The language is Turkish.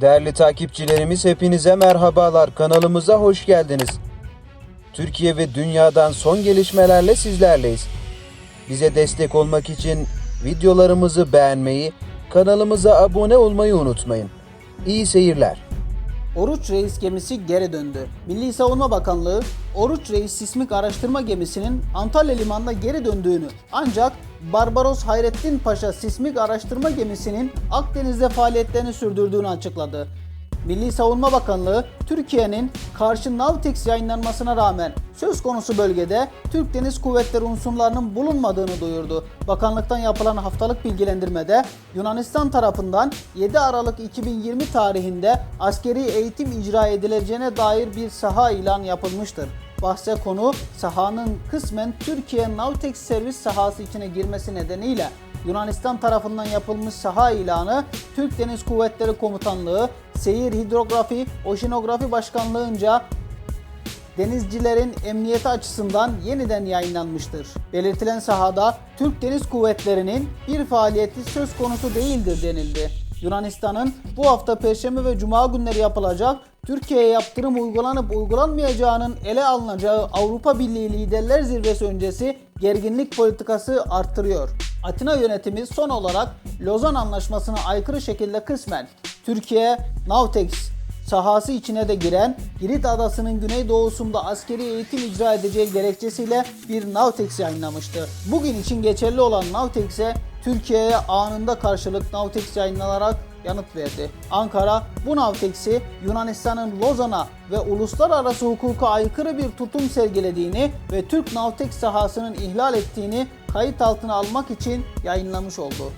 Değerli takipçilerimiz hepinize merhabalar. Kanalımıza hoş geldiniz. Türkiye ve dünyadan son gelişmelerle sizlerleyiz. Bize destek olmak için videolarımızı beğenmeyi, kanalımıza abone olmayı unutmayın. İyi seyirler. Oruç Reis gemisi geri döndü. Milli Savunma Bakanlığı, Oruç Reis sismik araştırma gemisinin Antalya limanına geri döndüğünü ancak Barbaros Hayrettin Paşa sismik araştırma gemisinin Akdeniz'de faaliyetlerini sürdürdüğünü açıkladı. Milli Savunma Bakanlığı, Türkiye'nin karşı Navtex yayınlanmasına rağmen söz konusu bölgede Türk Deniz Kuvvetleri unsurlarının bulunmadığını duyurdu. Bakanlıktan yapılan haftalık bilgilendirmede Yunanistan tarafından 7 Aralık 2020 tarihinde askeri eğitim icra edileceğine dair bir saha ilan yapılmıştır. Bahse konu sahanın kısmen Türkiye Navtex servis sahası içine girmesi nedeniyle Yunanistan tarafından yapılmış saha ilanı Türk Deniz Kuvvetleri Komutanlığı, Seyir Hidrografi, Oşinografi Başkanlığınca denizcilerin emniyeti açısından yeniden yayınlanmıştır. Belirtilen sahada Türk Deniz Kuvvetleri'nin bir faaliyeti söz konusu değildir denildi. Yunanistan'ın bu hafta Perşembe ve Cuma günleri yapılacak Türkiye'ye yaptırım uygulanıp uygulanmayacağının ele alınacağı Avrupa Birliği Liderler Zirvesi öncesi gerginlik politikası arttırıyor. Atina yönetimi son olarak Lozan Anlaşması'na aykırı şekilde kısmen Türkiye, Navtex, sahası içine de giren Girit Adası'nın güneydoğusunda askeri eğitim icra edeceği gerekçesiyle bir Navtex yayınlamıştı. Bugün için geçerli olan Navtex'e Türkiye'ye anında karşılık Navtex yayınlanarak yanıt verdi. Ankara bu Navtex'i Yunanistan'ın Lozan'a ve uluslararası hukuka aykırı bir tutum sergilediğini ve Türk Navtex sahasının ihlal ettiğini kayıt altına almak için yayınlamış oldu.